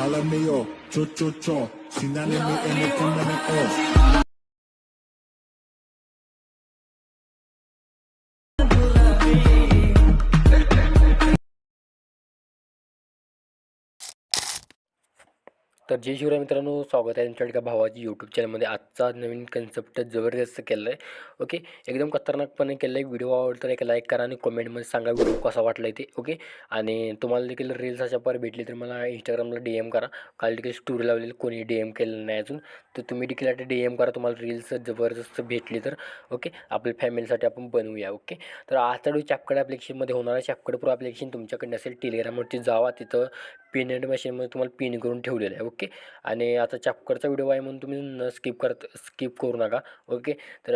Hala mio, oh. cho cho cho, sinanimi ene kumane. Oh. तर जय शिवराय मित्रांनो स्वागत आहे तुमच्या एका भावाची यूट्यूब चॅनलमध्ये आजचा नवीन कन्सेप्ट जबरदस्त केलं आहे ओके एकदम खतरनाकपणे केलं आहे व्हिडिओ आवडतो तर एक लाईक करा आणि कमेंटमध्ये सांगा व्हिडिओ कसा वाटला आहे ते. ओके आणि तुम्हाला देखील रील्स अशा पर भेटली तर मला इंस्टाग्रामला डी एम करा. काल देखील स्टोरी लावलेली कोणी डी एम केलं नाही अजून. तर तुम्ही देखील आता डी एम करा. तुम्हाला रील्स जबरदस्त भेटली तर. ओके आपल्या फॅमिलीसाठी आपण बनवूया. ओके तर आजचा व्हिडिओ चॅपकड ॲप्लिकेशनमध्ये होणार आहे. चॅपकड प्रो ॲप्लिकेशन तुमच्याकडे असेल टेलिग्रामवरती जावा. तिथं पिन एंड मशीनमध्ये तुम्हाला पिन करून ठेवलेलं आहे. Okay okay. आणि आता चापकरचा व्हिडिओ आहे म्हणून तुम्ही न स्किप करत स्किप करू नका. ओके. तर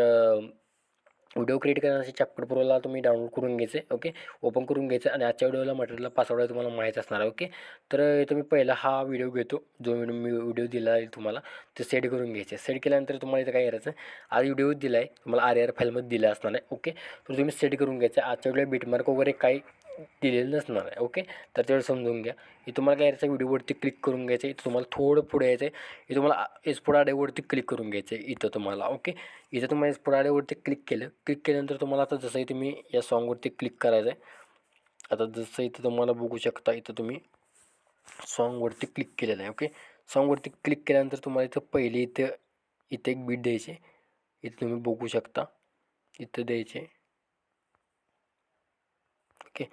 व्हिडिओ क्रिएट करण्यासाठी चॅप्टर प्रोला तुम्ही डाउनलोड करून घ्यायचे ओके ओपन करून घ्यायचं आणि आजच्या व्हिडिओला मटेरियलला पासवर्ड आहे तुम्हाला माहीत असणार आहे ओके तर तुम्ही पहिला हा व्हिडिओ घेतो जो व्हिडिओ मी व्हिडिओ दिला आहे तुम्हाला ते सेट करून घ्यायचे. सेट केल्यानंतर तुम्हाला इथं काय करायचं आज व्हिडिओ दिला आहे तुम्हाला आर आर फाईलमध्ये दिला असणार आहे ओके तर तुम्ही सेट करून घ्यायचं. आजच्या व्हिडिओ बीटमार्क वगैरे काही दिलेलं नसणार आहे ओके तर तेवढं समजून घ्या. हे तुम्हाला काय यायचं व्हिडिओवरती क्लिक करून घ्यायचं आहे. इथं तुम्हाला थोडं पुढे यायचं आहे. हे तुम्हाला एसपोड आडेवरती क्लिक करून घ्यायचं आहे इथं तुम्हाला ओके इथं तुम्हाला एसपोड क्लिक केलं. क्लिक केल्यानंतर तुम्हाला आता जसं इथे मी या सॉन्गवरती क्लिक करायचं आहे. आता जसं इथं तुम्हाला बघू शकता इथं तुम्ही सॉन्गवरती क्लिक केलेलं आहे ओके सॉन्गवरती क्लिक केल्यानंतर तुम्हाला इथं पहिले इथं इथे एक बीट द्यायचे इथं तुम्ही बघू शकता. इथं द्यायचे ओके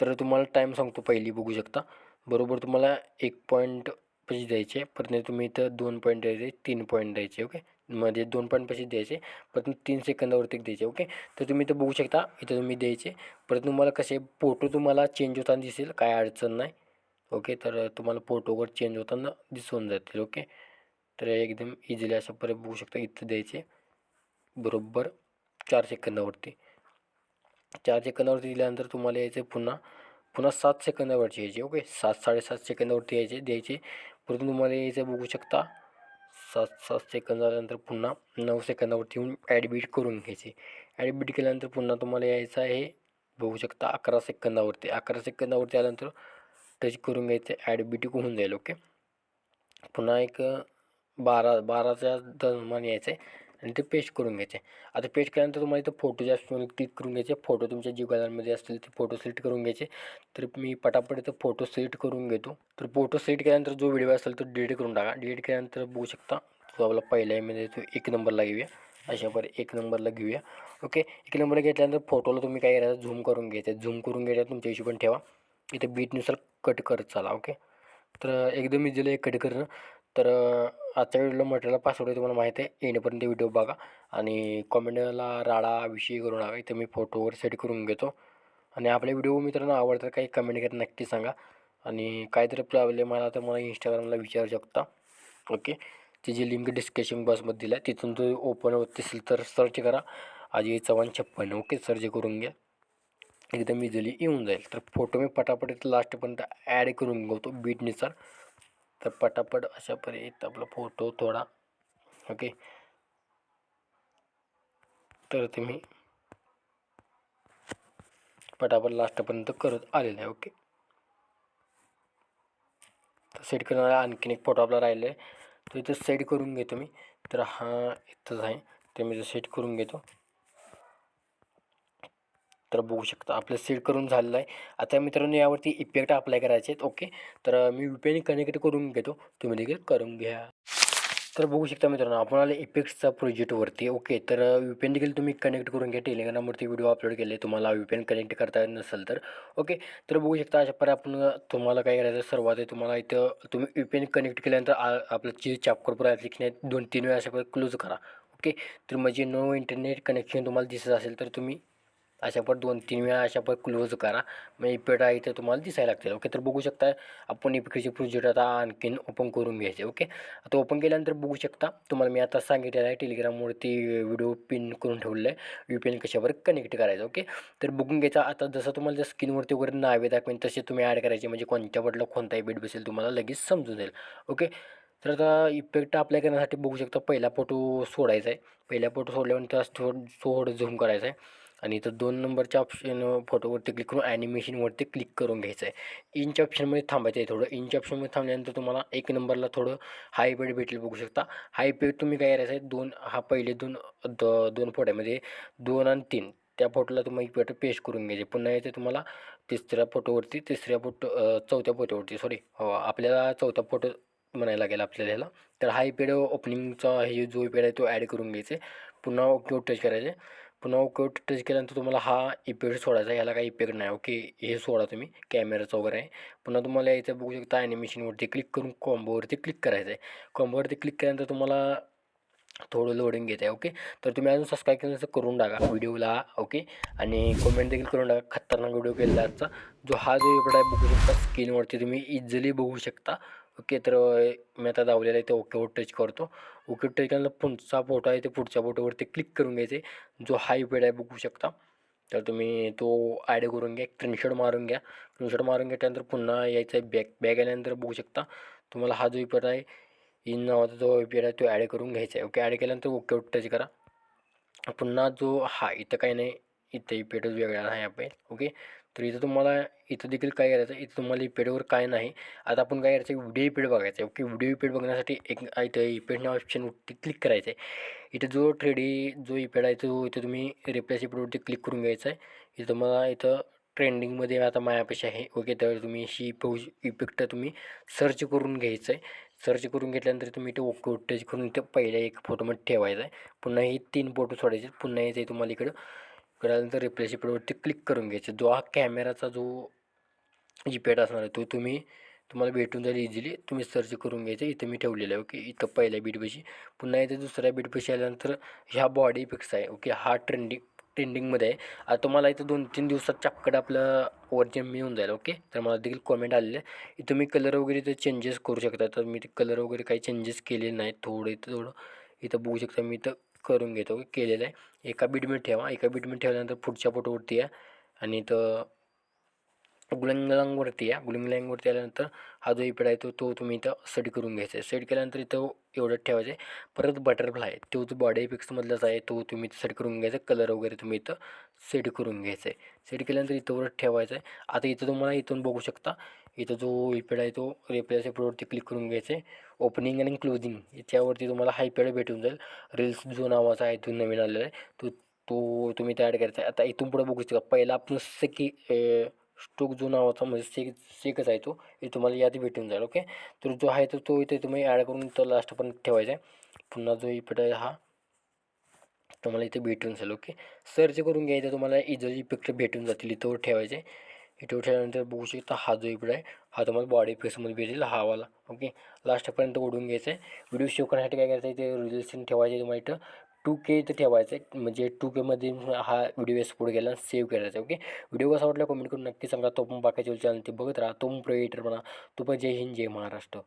तर तुम्हाला टाईम सांगतो पहिली बघू शकता. बरोबर तुम्हाला एक पॉईंट पैसे द्यायचे. परत तुम्ही इथं दोन पॉईंट द्यायचे तीन पॉईंट द्यायचे ओके म्हणजे दोन पॉईंट पैसे द्यायचे परत तीन सेकंदावरती द्यायचे ओके तर तुम्ही इथं बघू शकता इथं तुम्ही द्यायचे. परत तुम्हाला कसे फोटो तुम्हाला चेंज होताना दिसेल काय अडचण नाही ओके तर तुम्हाला फोटोवर चेंज होताना दिसून जातील ओके तर एकदम इझिली अशा परत बघू शकता इथं द्यायचे. बरोबर चार सेकंदावरती. चार सेकंदावरती दिल्यानंतर तुम्हाला यायचे पुन्हा पुन्हा सात सेकंदावरची यायचे ओके सात साडेसात सेकंदावरती यायचे द्यायचे. परतून तुम्हाला यायचं बघू शकता. सात सात सेकंद झाल्यानंतर पुन्हा नऊ सेकंदावरती येऊन ॲडमिट करून घ्यायचे. ॲडमिट केल्यानंतर पुन्हा तुम्हाला यायचं आहे. बघू शकता अकरा सेकंदावरती. अकरा सेकंदावरती आल्यानंतर टच करून घ्यायचं. ॲडमिट होऊन जाईल ओके. पुन्हा एक बारा बाराच्या दरम्यान यायचं आहे आणि ते पेस्ट करून घ्यायचे. आता पेस्ट केल्यानंतर तुम्हाला इथं फोटो जे असतील क्लिक करून घ्यायचे. फोटो तुमच्या जी गॅलरीमध्ये असतील ते फोटो सिलेक्ट करून घ्यायचे. तर मी पटापट इथं फोटो सिलेक्ट करून घेतो. तर फोटो सिलेक्ट केल्यानंतर जो व्हिडिओ असेल तो डिलीट करून टाका. डिलीट केल्यानंतर बघू शकता तो आपला पहिल्या म्हणजे तो एक नंबरला घेऊया. अशा पर एक नंबरला घेऊया. ओके? एक नंबरला घेतल्यानंतर फोटोला तुम्ही काय करायचं? झूम करून घ्यायचं. झूम करून घ्यायचं तुमच्या हिशोबाने ठेवा. इथं बीटनुसार कट करत चाला. ओके? तर एकदम इझिली कट करणं. तर आजच्या व्हिडिओला मटेरियल पासवर्ड आहे तुम्हाला माहीत आहे. एंडपर्यंत व्हिडिओ बघा आणि कॉमेंटला राडा विषयी करू नका. इथं मी फोटोवर सेट करून घेतो. आणि आपले व्हिडिओ मित्रांना आवडतात काही कमेंट करत नक्की सांगा. आणि काहीतरी प्रॉब्लेम आला तर मला इंस्टाग्रामला विचारू शकता. ओके तिची लिंक डिस्क्रिप्शन बॉक्समध्ये दिला आहे. तिथून तो ओपन होत असेल तर सर्च करा. अजय चव्हाण छप्पन. ओके सर्च करून घ्या. एकदम इझिली येऊन जाईल. तर फोटो मी पटापट इथं लास्टपर्यंत ॲड करून घेतो. बीटनुसार तर पटापट अशा पर्यंत आपला फोटो थोडा ओके? तर तुम्ही पटापट लास्टपर्यंत करत आलेलं आहे ओके? तर सेट करणारा आणखीन एक फोटो आपला राहिला आहे. तो इथं सेट करून घेतो मी. तर हा इथंच आहे. ते मी सेट करून घेतो. तर बघू शकता. आपलं सेट करून झालेलं आहे. आता मित्रांनो यावरती इफेक्ट अप्लाय करायचे आहेत. ओके तर मी यू कनेक्ट करून घेतो. तुम्ही देखील करून घ्या. तर बघू शकता मित्रांनो आपण आले इफेक्ट्सचा प्रोजेक्टवरती ओके तर यू पी एन देखील तुम्ही कनेक्ट करून घ्या. टेलिग्रामवरती व्हिडिओ अपलोड केले. तुम्हाला यू पी एन कनेक्ट करता येत नसेल तर. ओके तर बघू शकता अशा प्रकारे आपण तुम्हाला काय करायचं सर्वात आहे. तुम्हाला इथं तुम्ही यू पी एन कनेक्ट केल्यानंतर आपलं जे चॅपकर प्रो ॲप्लिकेशन आहे दोन तीन वेळा अशा प्रकारे क्लोज करा. ओके तर म्हणजे नो इंटरनेट कनेक्शन तुम्हाला दिसत असेल तर तुम्ही अशा पण दोन तीन वेळा अशा पण क्लोज करा. मग इफेक्ट आहे तुम्हाला दिसायला लागतील ओके तर बघू शकता आपण इफेक्टचे प्रोजेक्ट आता आणखीन ओपन करून घ्यायचे ओके आता ओपन केल्यानंतर बघू शकता तुम्हाला मी आता सांगितलेलं आहे टेलिग्रामवरती व्हिडिओ पिन करून ठेवलेलं आहे. यू पी एन कशावर कनेक्ट करायचं ओके तर बघून घ्यायचा आता जसं तुम्हाला जर स्क्रीनवरती वगैरे नावे दाखवेन तसे तुम्ही ॲड करायचे म्हणजे कोणत्या बटला कोणताही इफेक्ट बसेल तुम्हाला लगेच समजून जाईल ओके तर आता इफेक्ट अप्लाय करण्यासाठी बघू शकता पहिला फोटो सोडायचा आहे. पहिला फोटो सोडल्यानंतर थोडं थोडं झूम करायचं आहे. आणि इथं दोन नंबरच्या ऑप्शन फोटोवरती क्लिक करून ॲनिमेशनवरती क्लिक करून घ्यायचं आहे इंच ऑप्शनमध्ये थांबायचं आहे थोडं. इंच ऑप्शनमध्ये थांबल्यानंतर तुम्हाला एक नंबरला थोडं हाय पेड भेटेल बघू शकता. हाय पेड तुम्ही काय करायचं आहे दोन हा पहिले दोन द दोन फोटोमध्ये म्हणजे दोन आणि तीन. त्या फोटोला तुम्ही एक फोटो पेस्ट करून घ्यायचे. पुन्हा येते तुम्हाला तिसऱ्या फोटोवरती तिसऱ्या फोटो चौथ्या फोटोवरती सॉरी हो आपल्याला चौथा फोटो म्हणायला लागेल आपल्याला ह्याला. तर हाय पेड ओपनिंगचा हे जो पेड आहे तो ॲड करून घ्यायचे. पुन्हा ओके टच करायचे. पुन्हा ओके टच केल्यानंतर तुम्हाला हा इफेक्ट सोडायचा आहे ह्याला काही इफेक्ट नाही ओके हे सोडा तुम्ही कॅमेराचा वगैरे. आहे पुन्हा तुम्हाला यायचं बघू शकता ॲनिमेशनवरती क्लिक करून कॉम्बोवरती क्लिक करायचं आहे कॉम्बोवरती क्लिक केल्यानंतर तुम्हाला थोडं लोडिंग घेत आहे ओके तर तुम्ही अजून सबस्क्राईब केलं असं करून टाका व्हिडिओला ओके आणि कमेंट देखील करून टाका खतरनाक व्हिडिओ केलेला आजचा. जो हा जो इकडे आहे बघू शकता स्क्रीनवरती तुम्ही इझिली बघू शकता. ओके तर मी आता दावलेलं आहे ते ओकेवर टच करतो. ओके टच केल्यानंतर पुढचा फोटो आहे ते पुढच्या फोटोवरती क्लिक करून घ्यायचे. जो हाय पेड आहे बघू शकता. तर तुम्ही तो ॲड करून घ्या स्क्रीनशॉट मारून घ्या. स्क्रीनशॉट मारून घेतल्यानंतर पुन्हा यायचं आहे बॅक बॅग आल्यानंतर बघू शकता. तुम्हाला हा जो इफेक्ट आहे इन नावाचा जो इफेक्ट आहे तो ॲड करून घ्यायचा आहे. ओके ॲड केल्यानंतर ओके टच करा. पुन्हा जो हा इथं काही नाही. इथं पेटच वेगळा आहे आपण ओके? तर इथं तुम्हाला इथं देखील काय करायचं इथं तुम्हाला इफेक्टवर काय नाही. आता आपण काय करायचं व्हिडिओ इफेक्ट बघायचं. आहे ओके व्हिडिओ ईपेड बघण्यासाठी एक इथं इफेक्ट ऑप्शनवरती क्लिक करायचं आहे इथं जो ट्रेडी जो ईपेड आहे तो इथं तुम्ही रिप्लेस इपेडवरती क्लिक करून घ्यायचा आहे. इथं तुम्हाला इथं ट्रेंडिंगमध्ये आता मायापाशी आहे. ओके तर तुम्ही ही पो इफेक्ट तुम्ही सर्च करून घ्यायचं आहे सर्च करून घेतल्यानंतर तुम्ही इथे ओके टच करून इथं पहिल्या एक फोटोमध्ये ठेवायचं आहे पुन्हा हे तीन फोटो सोडायचे पुन्हा यायचं आहे तुम्हाला इकडं कळाल्यानंतर रिप्लेस इफेक्टवरती क्लिक करून घ्यायचं जो हा कॅमेराचा जो इफेक्ट असणार आहे तो तुम्ही तुम्हाला भेटून जाईल इझिली तुम्ही सर्च करून घ्यायचं इथं मी ठेवलेलं आहे ओके? इथं पहिल्या बीटपाशी पुन्हा इथं दुसऱ्या बीटपाशी आल्यानंतर ह्या बॉडी इफेक्ट्स आहे ओके? हा ट्रेंडिंग ट्रेंडिंगमध्ये आहे. आता तुम्हाला इथं दोन तीन दिवसात चपकड आपलं ओरिजिन मिळून जाईल ओके? तर मला देखील कॉमेंट आलेले आहे इथं मी कलर वगैरे इथं चेंजेस करू शकता. तर मी ते कलर वगैरे काही चेंजेस केलेले नाही थोडं इथं थोडं इथं बघू शकता. मी इथं करून घेतो केलेलं आहे. एका बीटमध्ये ठेवा. एका बीटमध्ये ठेवल्यानंतर पुढच्या फोटोवरती या. आणि इथं गुलंगलांगवरती या. गुलंगलांगवरती आल्यानंतर हा जो इफेक्ट आहे तो तो तुम्ही इथं सेट करून घ्यायचा आहे. सेट केल्यानंतर इथं एवढंच ठेवायचं आहे. परत बटरफ्लाय तो जो बॉडी इफेक्ट्समधलाच आहे तो तुम्ही इथं सेट करून घ्यायचा कलर वगैरे तुम्ही इथं सेट करून घ्यायचं आहे. सेट केल्यानंतर इथं वर ठेवायचं आहे. आता इथं तुम्हाला इथून बघू शकता इथं जो इफेक्ट आहे तो रिप्लेस इफेक्टवरती क्लिक करून घ्यायचं आहे. ओपनिंग आणि क्लोजिंग याच्यावरती तुम्हाला हा इफेक्ट भेटून जाईल. रील्स जो नावाचा आहे तो नवीन आलेला आहे. तो तो तुम्ही तयार करायचा आहे. आता इथून पुढे बघू शकता पहिला आपण की स्टोक जो नावाचा म्हणजे सेक सेकच आहे तो हे तुम्हाला यादी भेटून जाईल ओके तर जो आहे तो तो इथे तुम्ही ॲड करून तो लास्टपर्यंत ठेवायचा आहे. पुन्हा जो इफेक्ट आहे हा तुम्हाला इथे भेटून जाईल ओके सर्च करून घ्यायचं तुम्हाला इजली इफेक्ट भेटून जातील इथं ठेवायचे. इथं ठेवल्यानंतर बघू शकता हा जो इफेक्ट आहे हा तुम्हाला बॉडी फेसमध्ये भेटेल हा वाला ओके लास्टपर्यंत ओढून घ्यायचं आहे. व्हिडिओ सेव्ह करण्यासाठी काय करायचं आहे ते रिलेशन ठेवायचे तुम्हाला इथं. टू के इथं ठेवायचं आहे म्हणजे टू केमध्ये हा व्हिडिओ एक्सपोर्ट केला सेव्ह करायचा ओके व्हिडिओ कसा वाटला कमेंट करून नक्की सांगा. तो पण बाकीच्या चॅनल ते बघत राहा. तो पण क्रिएटर म्हणा. तो पण जय हिंद जय महाराष्ट्र.